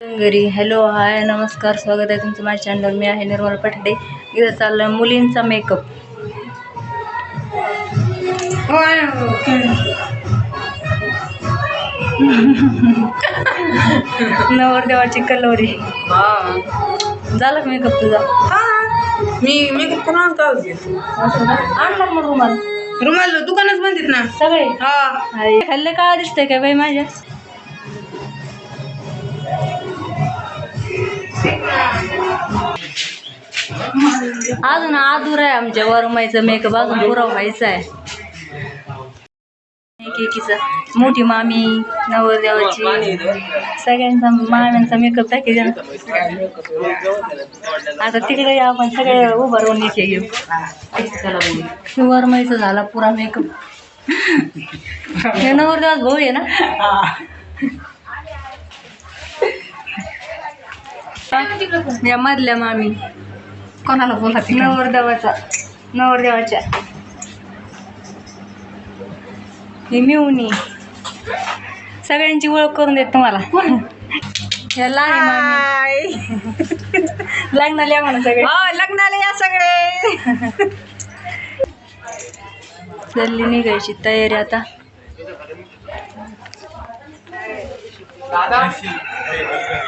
घरी. Hello hi नमस्कार स्वागत आहे तुमचं माझ्या चॅनल मी आहे निर्मला पठाडे. इथं चाललं आहे मुलींचा मेकअप नवरदेवाची कलोरी झाला का मेकअप तुझा? मी मी पुन्हा का असं ना आणला का मग रुमाल. रुमाल दुकानच बंदित ना. सगळे? हा. खाल्लं का दिसतंय काय बाई माझ्या? अजून आदूर आहे आमच्या वरमाईचा मेकअप अजून पुरा व्हायचा आहे. एकेकीचा मोठी मामी नवरदेवाची सगळ्यांचा माम्यांचा मेकअप पॅकेज आता तिकडे आपण सगळे उभं राहून इथे येऊ. वरमाईचा झाला पुरा मेकअप हे नवरदेवाच भाऊ आहे ना? या मधल्या मामी. कोणाला बोला नवरदेवाचा. नवरदेवाच्या. ही मिवणी सगळ्यांची ओळख करून देत तुम्हाला. या लहान मामी. लग्नाला या म्हणा सगळे. लग्नाला या सगळे. चालली निघायची तयारी आता. हे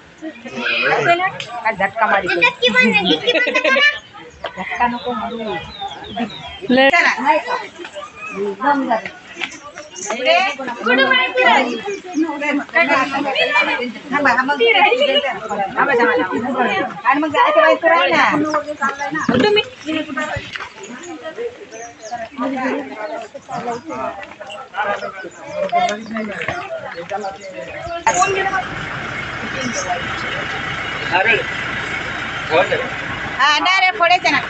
झटका मारी. लय. आणि मग जायचं बाई करायला हा डायरेक्ट फोडायचं ना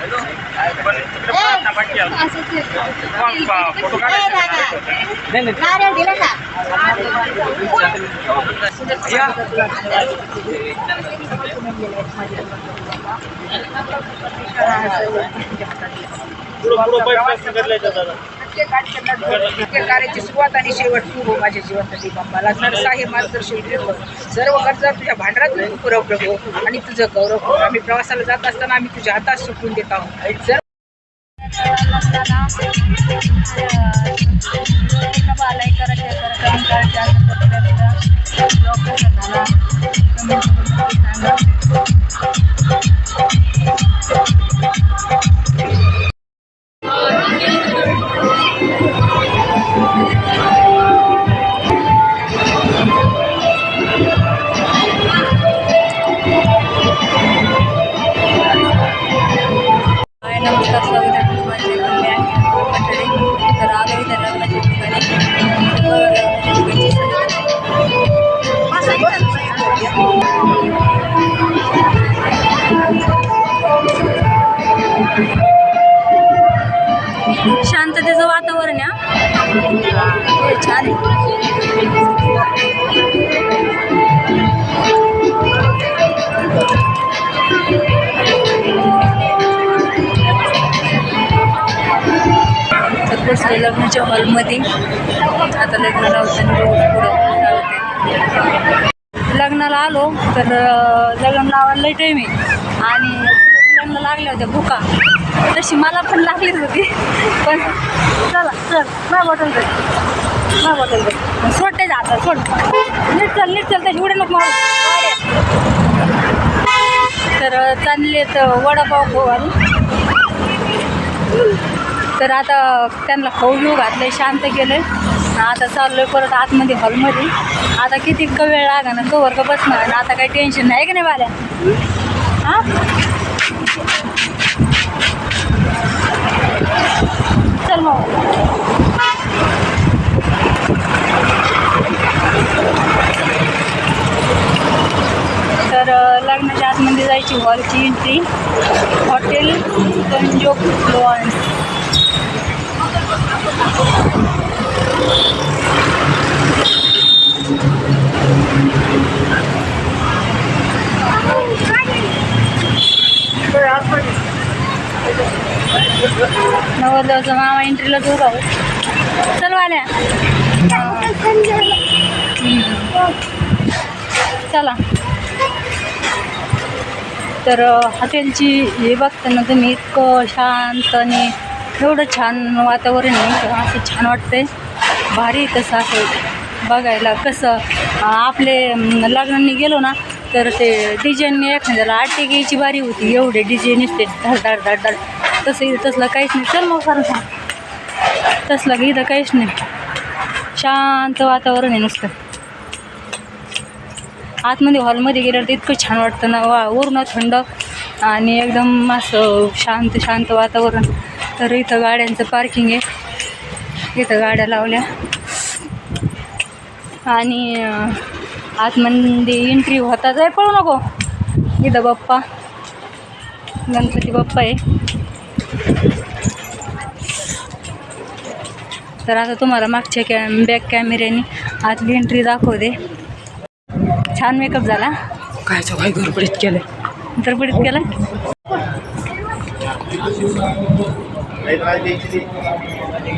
नारळ दिलं का कार्याची सुरुवात आणि शेवट तू हो माझ्या जीवनासाठी मला लग्नाचं हे मार्गदर्शन ठेव सर्व गरजा तुझ्या भांडरात तू पुरव प्रभू हो आणि तुझं गौरव कर. आम्ही प्रवासाला जात असताना आम्ही तुझ्या हातात सुटून देत आहोत. जर हाय शांततेचं वातावरण आहे छान आहे. बसले लग्नाच्या हॉलमध्ये. आता लग्न लावताना पुढं लग्नाला आलो तर लग्न लावायला लई टाईम आहे. आणि लग्न लागल्या होत्या भुका. तशी मला पण लागलीच होती. पण चला चल नाही बॉटल दे नाही बॉटल दे सोडते आता सोड. नीट चल नीट चल त्याची उडे नको तर चालले तर वडापाव खाऊ आणि तर आता त्यांना खाऊ बिऊ घातलं शांत केलं आता चाललोय परत आतमध्ये हॉलमध्ये. आता किती क वेळ लागा ना कवर का बसणार? आता काही टेन्शन नाही की नाही बाल्या? हां चल मग तर अं, लग्नाच्या आतमध्ये जायची हॉलची एंट्री हॉटेल संजोग लॉन्स नवरदेवाचा मामा एंट्रीला दूर आहोत चल वाल्या. चला. तर हॉटेलची हे बघताना तुम्ही इतकं शांत आणि एवढं छान वातावरण आहे. असं छान वाटतंय भारी तसं असं बघायला. कसं आपले लग्नांनी गेलो ना तर ते डिझाईनने एखाद्याला आटे घ्यायची बारी होती. एवढे डिझाईन असते. धाड धाड धाड धाड. तसं तसलं काहीच नाही. चल मग खरं सांग तसलं की इथं काहीच नाही. शांत वातावरण आहे नुसतं. आतमध्ये हॉलमध्ये गेल्यावर तर इतकं छान वाटतं ना. वा वरून थंड आणि एकदम असं शांत शांत वातावरण. तर इथं गाड्यांचं पार्किंग आहे. इथं गाड्या लावल्या. आणि आतमध्ये एंट्री होता जाय पळू नको. इथं बाप्पा. गणपती बाप्पा आहे. तर आता तुम्हाला मागच्या कॅ बॅक कॅमेऱ्याने आतली एंट्री दाखवते. छान मेकअप झाला. कायचं काय गडबडीत केलं तरबडीत केला.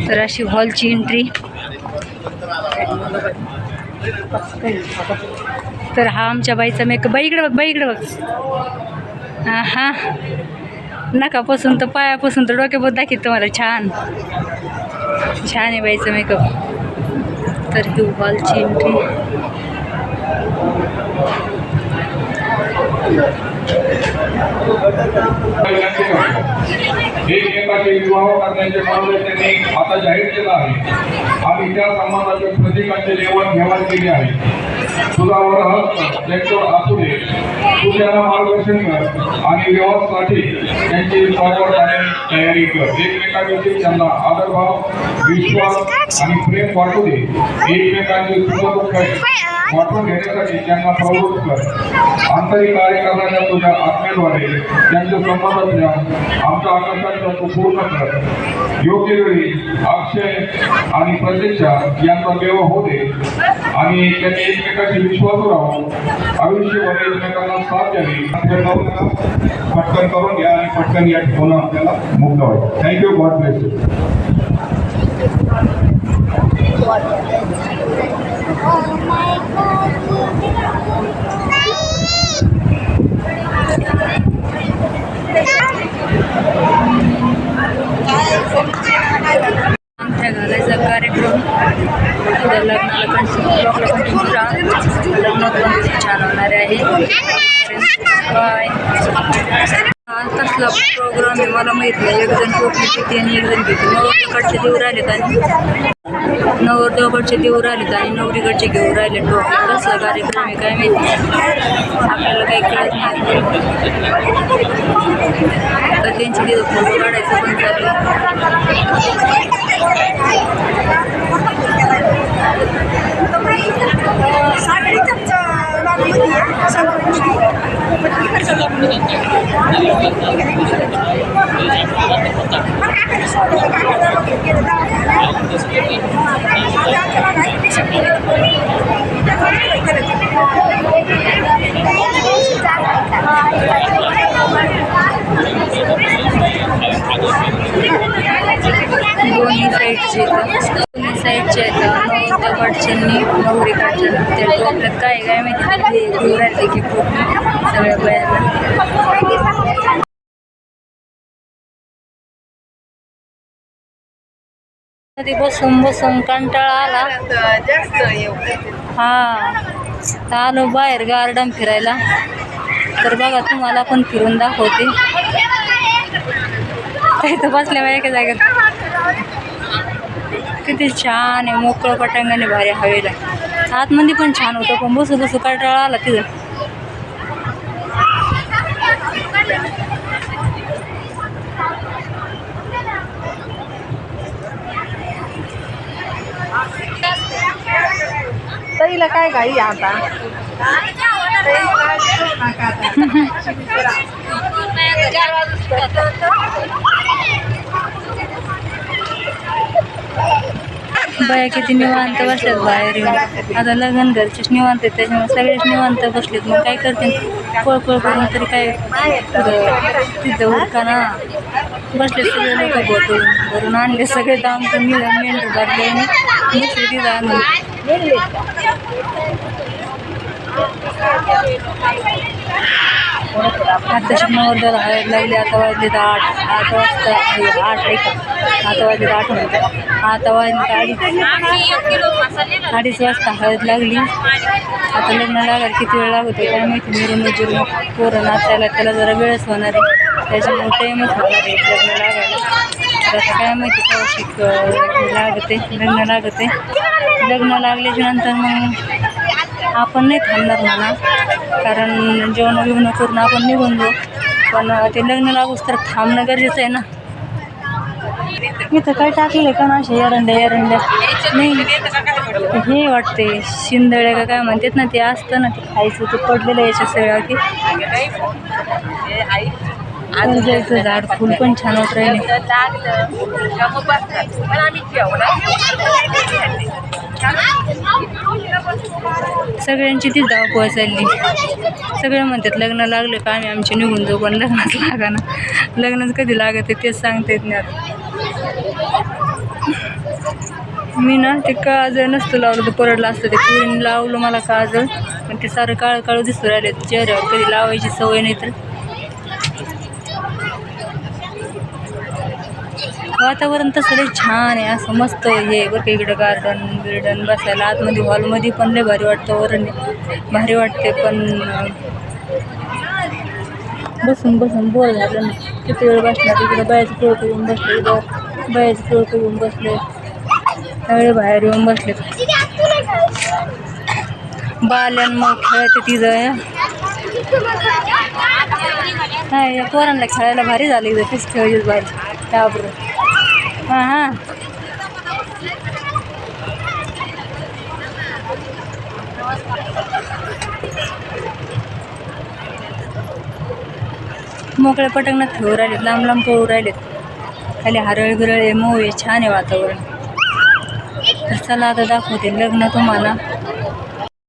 तर अशी हॉलची एंट्री तर हा आमच्या बाईचा मेकअप. बाई इकडे बघ बाई इकडे बघ. हा हा नकापासून तर पायापासून तर डोक्याबद्दल दाखवत तुम्हाला छान. छान आहे बाईचा मेकअप. तर ही हॉलची एंट्री एकमेकाचे विवाह करण्याचे ठरवले त्यांनी आता जाहीर केला आहे. आणि त्या संबंधाचे प्रतीकांचे देवण घेवाण केली आहे. तुझावर हस्त असू दे मार्गदर्शन कर. आणि व्यवहारासाठी त्यांची तयारी कर. एकमेकांविषयी त्यांना आदरभाव विश्वास आणि प्रेम वाटू दे एकमेकांचे सुखदुःख वाटून घेण्यासाठी त्यांना प्रवृत्त कर. आंतरिक कार्य तुझ्या आत्म्याद्वारे त्यांच्या संबंधातल्या आमच्या आकाशाचा तू पूर्ण कर. योग्य वेळी अक्षय आणि प्रतीक्षा यांचा देव होते आणि त्यांनी एकमेकाशी विश्वासू राहून आयुष्यभर एकमेकांना साथ द्यावी पटकन करून घ्या आणि पटकन या ठिकाणी आपल्याला मुक्त व्हायचं. थँक्यू गॉड ब्लेस यू आमच्या घराचा कार्यक्रम उद्या लग्नाला कंटिन्यू ब्लॉगला कंटिन्यू राहा लग्न पण खूप छान होणार आहे बाय कसला प्रोग्राम आहे मला माहीत नाही. एक जण टोपी घेते आणि एक जण घेते. नवरदेवाकडचे देऊ राहिलेत आणि नवरदेवाकडचे देऊ राहिलेत आणि नवरीकडचे घेऊ राहिले टोपी कसला कार्यक्रम आहे काय माहिती? आपल्याला काही कळत नाही. तर त्यांची तिथं फोटो काढायचं पण चालू आहे. दोन्ही साईडचे आहेत. दोन्ही साईडचे आहेत नवरीकडच्या ते टोपल्यात काय काय माहिती ते घेऊन राहिले की टोपी सगळ्या बायांना कधी बसून बसून कंटाळा आला. जास्त हा आलो बाहेर गार्डन फिरायला. तर बघा तुम्हाला पण फिरून दाखवते. काही तर बसल्या बाय एका जागेत किती छान आहे मोकळं पटांगणे भारी हवेला. आतमध्ये पण छान होतं पण बसू बसू कंटाळा आला तिथं. तरीला काय घाई आता? बाया किती निवांत बसल्यात बाहेर येऊन. आता लग्न घरचेच निवांत आहेत त्याच्यामुळे सगळेच निवांत बसलेत. मग काय करते पळपळ करून तरी काय तिथं उरका ना बसले सगळे लोक बोटून भरून आणले सगळे दाम तर निघून मेंढर भरले आणि बसले तिथं आणून आता नवरदेवाला हळद लागली आता वाजले तर आठ. आठ वाजता आठ एक आता वाजले तर आठ वाजता आता वाजले तर अडीच. अडीच वाजता हळद लागली. आता लग्न लागायला किती वेळ लागत आहे काय माहिती? मिरवणूक मिरून पोरं नाचायला त्याला जरा वेळच होणार आहे. त्याच्यामुळे टाईमच होणार आहे. लग्न लागायला आता काय माहिती? कौशिक लागते. लग्न लागत. लग्न लागल्याच्या नंतर मग आपण नाही थांबणार म्हणा. कारण जेवण बिवणं करून आपण निघून जाऊ. पण ते लग्न लागूच तर थांबणं गरजेचं आहे ना. इथं काय टाकलेलं आहे का ना असे एरंड्या एरंड्या? नाही. हे वाटते शिंदळे का काय म्हणतात ना ते असतं ना ते खायचं ते पडलेलं आहे याच्या सगळ्या की जायचं झाड फुल पण छान होत राहिले. सगळ्यांची ती धावपळ चालली. सगळे म्हणतात लग्न लागलं का आम्ही आमचे निघून जाऊ पण लग्नात लागा ना. लग्नच कधी लागत आहे तेच सांगता येत नाही आता. मी ना ते काजळ नसतं लावलं तर परडलं असतं ते पुरीने लावलं मला काजळ. पण ते सारं काळं काळं दिसू राहिले चेहऱ्यावर कधी लावायची सवय नाही तर. वातावरण तसं लई छान आहे. असं मस्त हे. आहे बरं का इकडं गार्डन बिर्डन बसायला. आतमध्ये हॉलमध्ये पण लय भारी वाटतं. वरण भारी वाटते अं, बसून बसून बोर झालं ना किती वेळ बसणार? इकडं बायाचं टोळकं येऊन बसले बायाचं टोळकं येऊन बसले. बाहेर येऊन बसले बाल्यान मग खेळते तिथं नाही या पोरांना खेळायला भारी झालं इथं. तीच त्याबरोबर हां. हां मोकळ्या पटकन ठेवू राहिलेत लांब लांब पळू राहिलेत. खाली हरळ बिरळ आहे मऊ आहे छान आहे वातावरण. तर चला आता दाखवते लग्न तुम्हाला.